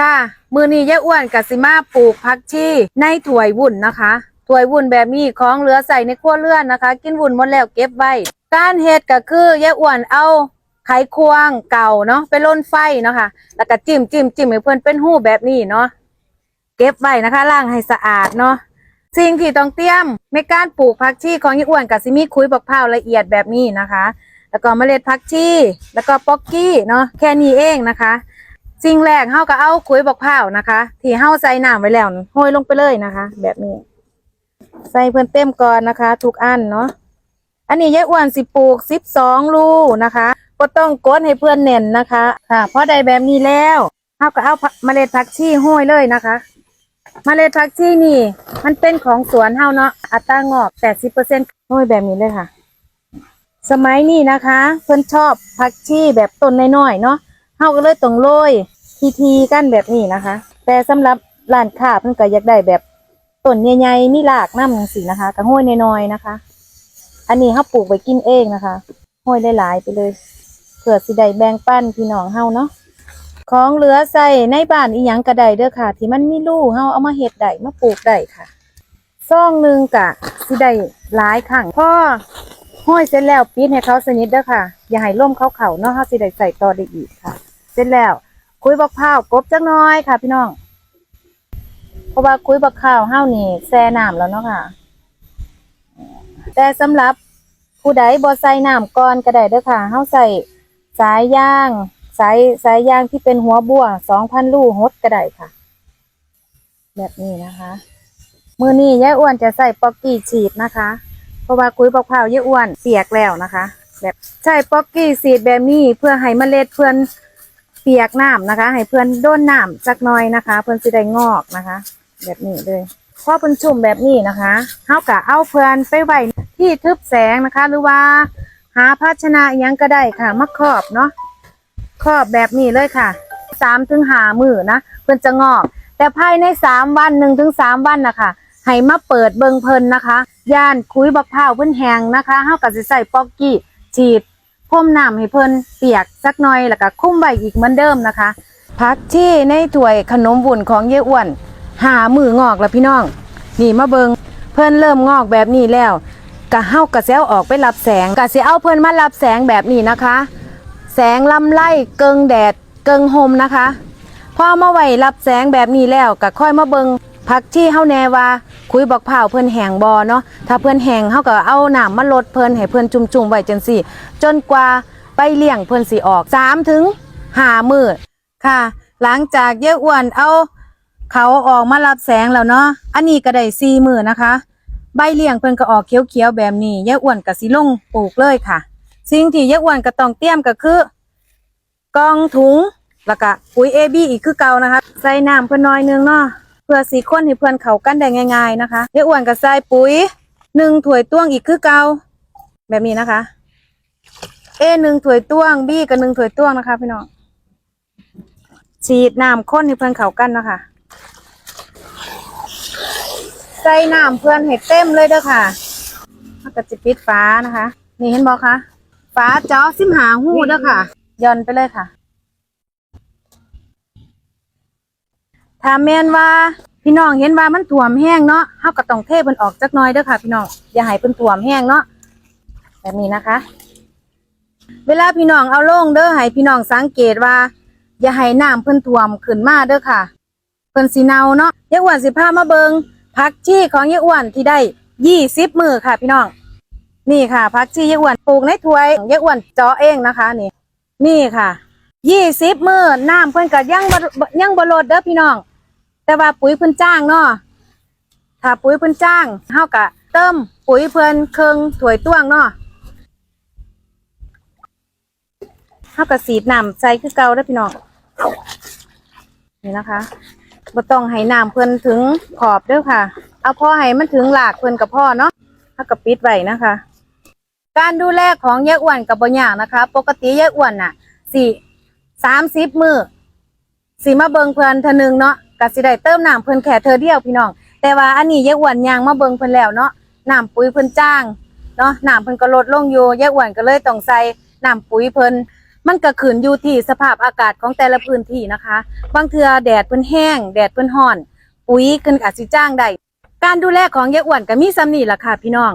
ค่ะ มือนี้ยายอ้วนกับสิมาปลูกผักชีในถ้วยวุ่นนะคะถ้วยวุ่นแบบนี้ของเหลือใส่ในครัวเรือนนะคะ กินวุ่นหมดแล้วเก็บไว้ การเฮ็ดก็คือยายอ้วนเอาไขควงเก่าเนาะไปล่นไฟเนาะค่ะแล้วก็จิ้มจิ้มจิ้มให้เพื่อนเป็นหูแบบนี้เนาะเก็บไว้นะคะล้างให้สะอาดเนาะสิ่งที่ต้องเตรียมในการปลูกผักชีของยายอ้วนกับสิมีคุยบักพร้าละเอียดแบบนี้นะคะ แล้วก็เมล็ดผักชีแล้วก็ป๊อกกี้เนาะแค่นี้เองนะคะ สิ่งแรกเฮาก็เอาขุยบักพร้าวนะคะ ที่เฮาใส่น้ำไว้แล้วนั่นโรยลงไปเลยนะคะ แบบนี้ ใส่เพิ่นเต็มก่อนนะคะ ทุกอันเนาะอันนี้ยายอ้วนสิปลูกสิบสองลูนะคะก็ต้องกดให้เพื่อนเน่นนะคะ ค่ะพอได้แบบนี้แล้วเฮาก็เอาเมล็ดผักชีห้อยเลยนะคะมเมล็ดผักชีนี่ มันเป็นของสวนเฮาเนาะอัตรางอกแปดสิบเปอร์เซ็นต์ห้อยแบบนี้เลยค่ะ สมัยนี้นะคะ เพิ่อนชอบผักชีแบบต้นน้อยๆเนาะเฮาก็เลยต้องโรย ทีๆกันแบบนี้นะคะ แต่สำหรับร้านค้าเพิ่นก็อยากได้แบบต้นใหญ่ๆมีรากน้ำจังซี่นะคะก็ห้อยน้อยๆนะคะ อันนี้เฮาปลูกไว้กินเองนะคะห้อยหลายๆไปเลยเพื่อสิได้แบ่งปั้นพี่น้องเฮาเนาะของเหลือใส่ในบ้านอีหยังก็ได้เด้อค่ะ ที่มันมีรูเฮาเอามาเฮ็ดได้มาปลูกได้ค่ะซองหนึ่งกะสิได้หลายครั้งพ่อห้อยเสร็จแล้วปิดให้เขาสนิทเด้อค่ะ อย่าให้ล่มเขาเข่าเนาะเขาสิได้ใส่ต่อได้อีกค่ะ เสร็จแล้ว คุยบักพร้าวกบจักน้อยค่ะพี่น้อง เพราะว่าคุยบักข้าวเฮานี่แช่น้ำแล้วเนาะค่ะ แต่สำหรับผู้ใดบ่ใส่น้ำก่อนก็ได้เด้อค่ะเฮาใส่สายยาง สายสายยางที่เป็นหัวบัว2,000ลูกฮดก็ได้ค่ะ แบบนี้นะคะมือนี้ยายอ้วนจะใส่ป๊อกกี้ฉีดนะคะ เพราะว่าคุยบักพร้าวยอะอ้วนเปียกแล้วนะคะ แบบใช้ป๊อกกี้ซีดแบบนี้เพื่อให้เมล็ดเพื่อน เปียกน้ำนะคะ ให้เพื่อนโดนน้ำจักหน่อยนะคะ เพื่อนสิได้งอกนะคะ แบบนี้เลยพอเพื่อนชุ่มแบบนี้นะคะเฮากะเอาเพื่อนไปไว้ที่ทึบแสงนะคะ หรือว่า หาภาชนะยังก็ได้ค่ะมาครอบเนาะครอบแบบนี้เลยค่ะสามถึงหามือนะเพื่อนจะงอก แต่ภายในสามวันหนึ่งถึงสามวันนะคะให้มาเปิดเบิงเพลินนะคะ ย่านคุยบักพร้าเพิ่นแหงนะคะเฮาก็สิใส่ป๊อกกี้ฉีด พ่มน้ำให้เพิ่นเปียกสักหน่อยแล้วก็คุ้มไว้อีกเหมือนเดิมนะคะผักที่ในถ้วยขนมบุญของเยอ้วน หามืองอกแล้วพี่น้อง นี่มาเบิงเพิ่นเริ่มงอกแบบนี้แล้วก็เฮากะเซลออกไปรับแสงก็สิเอาเพิ่นมารับแสงแบบนี้นะคะ แสงลำไล่เกิงแดดเกิงหมนะคะพอมาไหวรับแสงแบบนี้แล้วก็ค่อยมาเบิงผักที่เฮาแนว่า คุยบอกเผาเพิ่นแหงบ่เนาะถ้าเพิ่นแหงเฮาก็เอาน้ำมาลดเพิ่นให้เพิ่นจุ่มๆไว้จังซี่ จนกว่าไปเลี้ยงเพิ่นสิออก3ถึง5มื้อค่ะ หลังจากเยอะอ้วนเอาเขาออกมารับแสงแล้วเนาะอันนี้ก็ได้4มื้อนะคะ ใบเลี้ยงเพิ่นก็ออกเขียวๆแบบนี้เยอะอ้วนก็สิลงปลูกเลยค่ะ สิ่งที่เยอะอ้วนก็ต้องเตรียมก็คือกองถุงแล้วก็ปุ๋ย AB อีกคือเก่านะคะ ใส่น้ำเพื่อน้อยนึงเนาะ เพื่อสีข้นให้เพื่อนเขากันได้ง่าย ๆนะคะเดี๋ยวอ้วนก็ใส่ปุ๋ยหนึ่งถ้วยตวงอีกคือเกาแบบนี้นะคะ A หนึ่งถ้วยตวง B ก็หนึ่งถ้วยตวงนะคะพี่น้องฉีดน้ำข้นให้เพื่อนเขากันนะคะใส่น้ำเพื่อนให้เต็มเลยเด้อค่ะแล้วก็จะปิดฝานะคะ นี่เห็นบอกคะฝาจาะสิมหาหูเด้อค่ะย่อนไปเลยค่ะ ถ้าแม่นว่าพี่น้องเห็นว่ามันท่วมแห้งเนาะเฮาก็ต้องเทเพิ่นออกจักหน่อยเด้อค่ะ พี่น้องอย่าให้เพิ่นท่วมแห้งเนาะแบบนี้นะคะ เวลาพี่น้องเอาลงเด้อให้พี่น้องสังเกตว่า อย่าให้น้ำเพิ่นท่วมขึ้นมาเด้อค่ะเพิ่นสิเนาเนาะยายอ้วนสิพามาเบิงผักชีของยายอ้วนที่ได้ยี่สิบมือค่ะ พี่น้อง นี่ค่ะผักชียายอ้วนปลูกในถ้วยยายอ้วนเจาะเองนะคะนี่ นี่ค่ะยี่สิบมือน้ำเพิ่นก็ยังบยังบลดเด้อพี่น้อง แต่ว่าปุ๋ยเพิ่นจ้างเนาะถ้าปุ๋ยเพิ่นจ้างเฮาก็เติมปุ๋ยเพิ่นเครื่องถ้วยต้วงเนาะเฮาก็สีดน้ำใส่คือเก่าเด้อพี่น้องนี่นะคะบ่ต้องให้น้ำเพิ่นถึงขอบเด้อค่ะ เอาพอให้มันถึงหลากเพิ่นกับพ่อเนาะเฮาก็ปิดไว้นะคะ การดูแลของยายอ้วนกับบ่ยากนะคะ ปกติยายอ้วนน่ะสี่สามสิบมือสีมาเบิงเพิ่นเทอนึงเนาะ ก็สิได้เติมน้ำเพิ่นแค่เธอเดียวพี่น้อง แต่ว่าอันนี้ยายอ้วนยางมาเบิ่งเพิ่นแล้วเนาะน้ำปุ๋ยเพิ่นจ้างเนาะน้ำเพิ่นก็ลดลงอยู่ยายอ้วนก็เลยต้องใส่น้ำปุ๋ยเพิ่นมันก็ขึ้นอยู่ที่สภาพอากาศของแต่ละพื้นที่นะคะ บางเทือแดดเพิ่นแห้ง แดดเพิ่นร้อน ปุ๋ยขึ้นอาจสิจ้างได้การดูแลของยายอ้วนก็มีซ้ำนี่ล่ะค่ะพี่น้อง